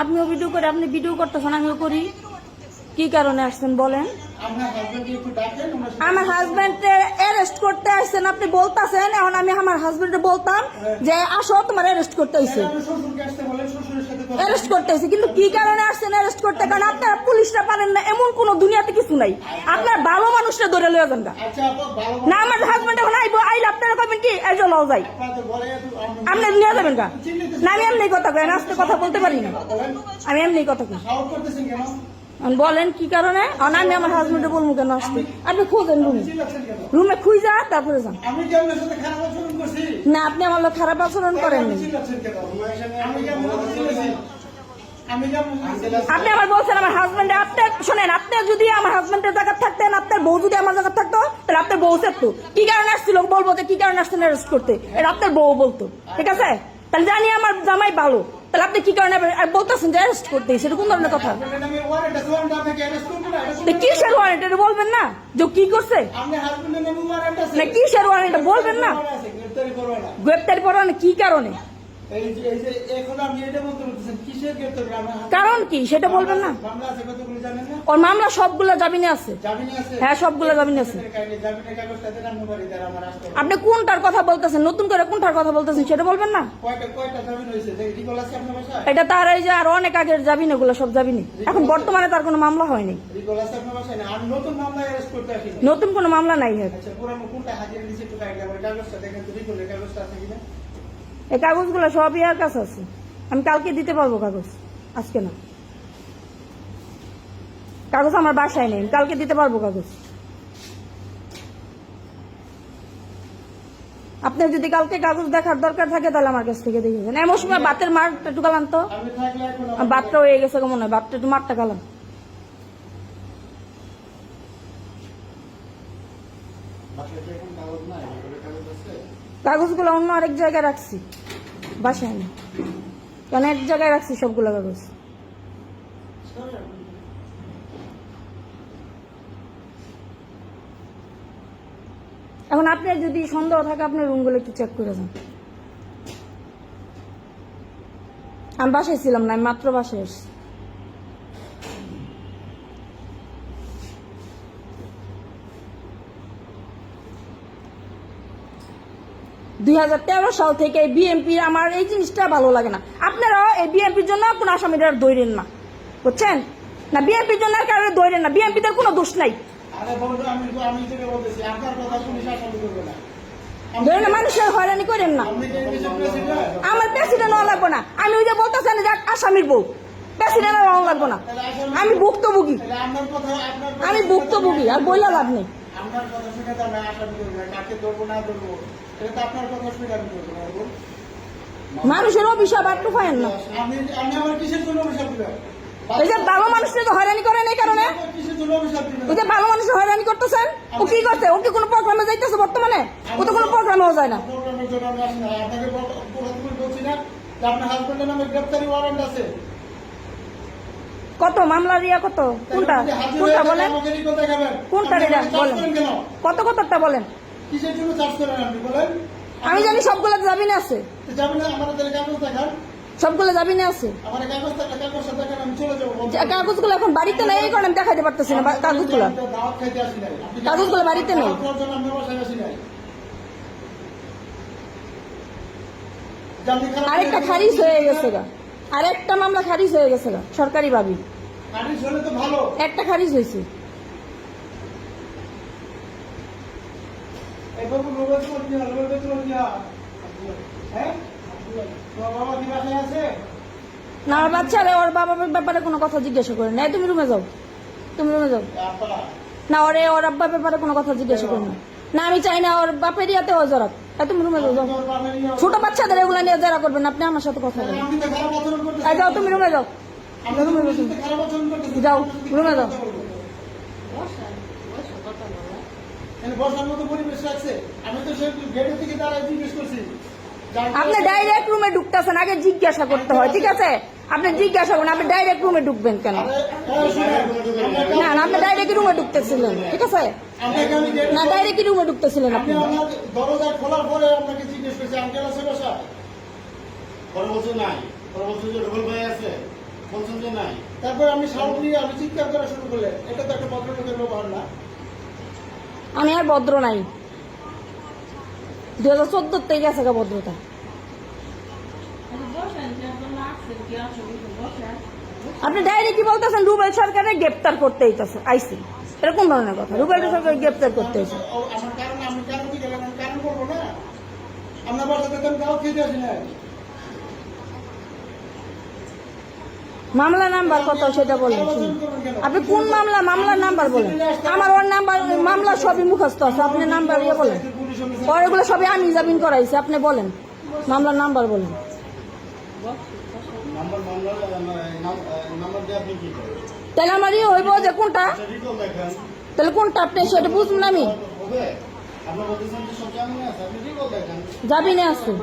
আপনিও ভিডিও করে আপনি ভিডিও করতেছেন আমিও করি। কি কারণে আসছেন বলেন? আমার হাজবেন্ডে অ্যারেস্ট করতে আসছেন আপনি বলতাছেন, এখন আমি আমার হাজবেন্ডে বলতাম যে, আসো, তোমার অ্যারেস্ট করতে আসতে কথা অ্যারেস্ট করতে হয়েছে কিন্তু কি কারণে আসছেন অ্যারেস্ট করতে? কারণ আপনারা পুলিশরা পারেন না, এমন কোন দুনিয়াতে কিছু নাই। আপনার ভালো মানুষটা ধরে লয়ে না, আমার হাজবেন্ড এখন আইবো, আইলে আপনারা কবেন কি, এই লও যাই। আপনি- নিয়ে যাবেন না, আমি এমনি কথা কই আজকে কথা বলতে পারি না। আমি এমনি কথা কই। বলেন কি কারণে? আমি আমার হাজবেন্ডে বলব কেন আসতে? আপনি খোঁজেন রুমে রুমে খুঁজা তারপরে যান। না আপনি আমার লোক খারাপ আচরণ করেননি। চিল্লাচ্ছেন কেন? আমি কি আপনার সাথে চিল্লাছি আমি কি আপনার সাথে চিল্লাছি? আপনি আমার বলছেন আমার হাজবেন্ডে আপনি শোনেন আপনি যদি আমার হাজবেন্ডের জায়গা থাকতেন আপনার বউ যদি আমার জায়গা থাকতো তাহলে আপনার বউ থাকতো কি কারণে আসছিল বলব যে কি কারণে আসছেন অ্যারেস্ট করতে? এটা আপনার বউ বলতো। ঠিক আছে? তাহলে জানি আমার জামাই ভালো। তাহলে আপনি কি কারণে আর বলতেছেন যে অ্যারেস্ট করতে, সেটা ধরনের কথা। কিসের ওয়ারেন্ট এটা বলবেন না। যে কি করছে? না, কিসের ওয়ারেন্ট বলবেন না। গ্রেপ্তারি পড়ানো কি কারণে? কারণ কি? সেটা বলবেন না। ওর মামলা সবগুলো জামিনে আছে। হ্যাঁ সবগুলো জামিনে আছে। আপনি কোনটার কথা বলতেছেন? নতুন করে কোনটার কথা বলতেছেন সেটা বলবেন না? জামিন এটা তার এই যে আর অনেক আগের যাবিন এগুলো সব যাবিনি এখন বর্তমানে তার কোনো মামলা হয়নি। নতুন কোনো মামলা নাই এর। এই কাগজগুলো সব ইয়ার কাছে আছে। আমি কালকে দিতে পারব কাগজ। আজকে না। কাগজ আমার বাসায় নেই। কালকে দিতে পারব কাগজ। আপনার যদি কালকে কাগজ দেখার দরকার থাকে তাহলে আমার কাছ থেকে দেখেছেন এমন সময় বাতের মারটা একটু গালাম তো। বাতটা হয়ে গেছে মনে হয়। বাতটা একটু মারটা এখন কাগজ নাই? কাগজ আছে? কাগজগুলো অন্য আরেক জায়গায় রাখছি। বাসায় না। কারণ এক জায়গায় রাখছি সবগুলো কাগজ? এখন আপনার যদি সন্দেহ থাকে, আপনার রুমগুলো একটু চেক করে যান। আমি বাসায় ছিলাম না, আমি মাত্র বাসায় এসেছি দুই সাল থেকে বিএনপি আমার এই জিনিসটা ভালো লাগে না। আপনারা এই বিএনপির জন্য কোনো আসামিরা দৈরেন না। বুঝছেন? না বিএনপির জন্য কারণে দৈরেন না। বিএনপিদের কোনো দোষ নাই। ধরেন মানুষের হয়রানি করেন না। আমার প্রেসিডেন্ট লাগবো না। আমি ওই যে বলতেছেন যে আসামির বউ। প্রেসিডেন্ট হওয়া লাগবো না। আমি ভুক্তভোগী। আমি ভুক্তভোগী আর বইলা লাভ নেই। আপনার কথা শুনে তো আমি আসামি করব না কাকে ধরবো না ধরবো এটা তো আপনার কথা শুনে আমি করব না মানুষের অভিশাপ আর তো পায়েন না। আমি আমি আমার কিসের জন্য অভিশাপ দিবেন ওই যে ভালো মানুষকে তো হয়রানি করেন এই কারণে। ওই যে ভালো হয়রানি করতেছেন ও কি করছে? ও কি কোনো প্রোগ্রামে যাইতেছে বর্তমানে? ও তো কোনো প্রোগ্রামেও যায় না। প্রোগ্রামের জন্য আমি আপনাকে বলছি না যে আপনার হাজবেন্ডের নামে গ্রেপ্তারি ওয়ারেন্ট আছে। কত মামলা রিয়া কত? কোনটা? কোনটা বলেন? কোনটা চার্জ বলেন। কত কতটা বলেন। আমি জানি সবগুলো জামিনে আছে। সবগুলো জামিনে আছে। কাগজগুলো এখন বাড়িতে নাই এই কারণে দেখাতে পারতেছি না কাগজগুলো। কাগজগুলো বাড়িতে নেই। আরেকটা। খারিজ হয়ে গেছে গা। আরেকটা মামলা খারিজ হয়ে গেছে গা সরকারি ভাবি খারিজ হলে তো ভালো। একটা খারিজ হয়েছে। হ্যাঁ? না আমার বাচ্চারা ওর বাবার ব্যাপারে কোনো কথা জিজ্ঞাসা করে না তুমি রুমে যাও। তুমি রুমে যাও। না ওরে ওর আব্বার ব্যাপারে কোনো কথা জিজ্ঞাসা করে না না আমি চাই না ওর বাপের ইয়াতে ও জড়াক। তুমি রুমে যাও ছোট বাচ্চাদের এগুলো নিয়ে যারা করবেন আপনি আমার সাথে কথা বলেন যাও তুমি রুমে যাও। যাও, রুমে যাও। বসার মতো পরিবেশ আছে আমি তো সে গেটের থেকে দাঁড়ায় জিজ্ঞেস করছি আপনি ডাইরেক্ট রুমে ঢুকতেছেন আগে জিজ্ঞাসা করতে হয় ঠিক আছে? আপনি জিজ্ঞাসা করুন আপনি ডাইরেক্ট রুমে ঢুকবেন কেন? না না আপনি ডাইরেক্ট রুমে ঢুকতেছিলেন ঠিক আছে? না ডাইরেক্ট রুমে ঢুকতেছিলেন আপনি। আপনি দরজা খোলার পরে আপনাকে জিজ্ঞেস করছি আঙ্কেল আছে বাসা পরবর্তী নাই। পরবর্তী যে রুবেল ভাই আছে। বলছেন যে নাই। তারপর আমি সাউন্ড দিয়ে আমি চিৎকার করা শুরু করলে এটা তো একটা ভদ্রলোকের ব্যবহার না। আমি আর ভদ্র নাই। দু হাজার চোদ্দোর থেকে গেছে গা ভদ্রতা। আপনি ডাইরেক্ট কি বলতেছেন? রুবেল সরকারের গ্রেপ্তার করতে হইতেছে আইসি এটা কোন ধরনের কথা। রুবেল সরকার গ্রেপ্তার করতে না মামলা নাম্বার কত সেটা বলেন আপনি কোন মামলা মামলার নাম্বার বলেন। আমার ওর নাম্বার মামলা সবই মুখস্থ আছে। আপনি নাম্বার ইয়ে বলেন। পরে এগুলো সবই আমি জামিন করাইছি আপনি বলেন। মামলার নাম্বার বলেন। তাহলে আমার ইয়ে হইব যে কোনটা? আচ্ছা তাহলে কোনটা আপনি সেটা বুঝুন না আমি। যাবি না বলতেছেন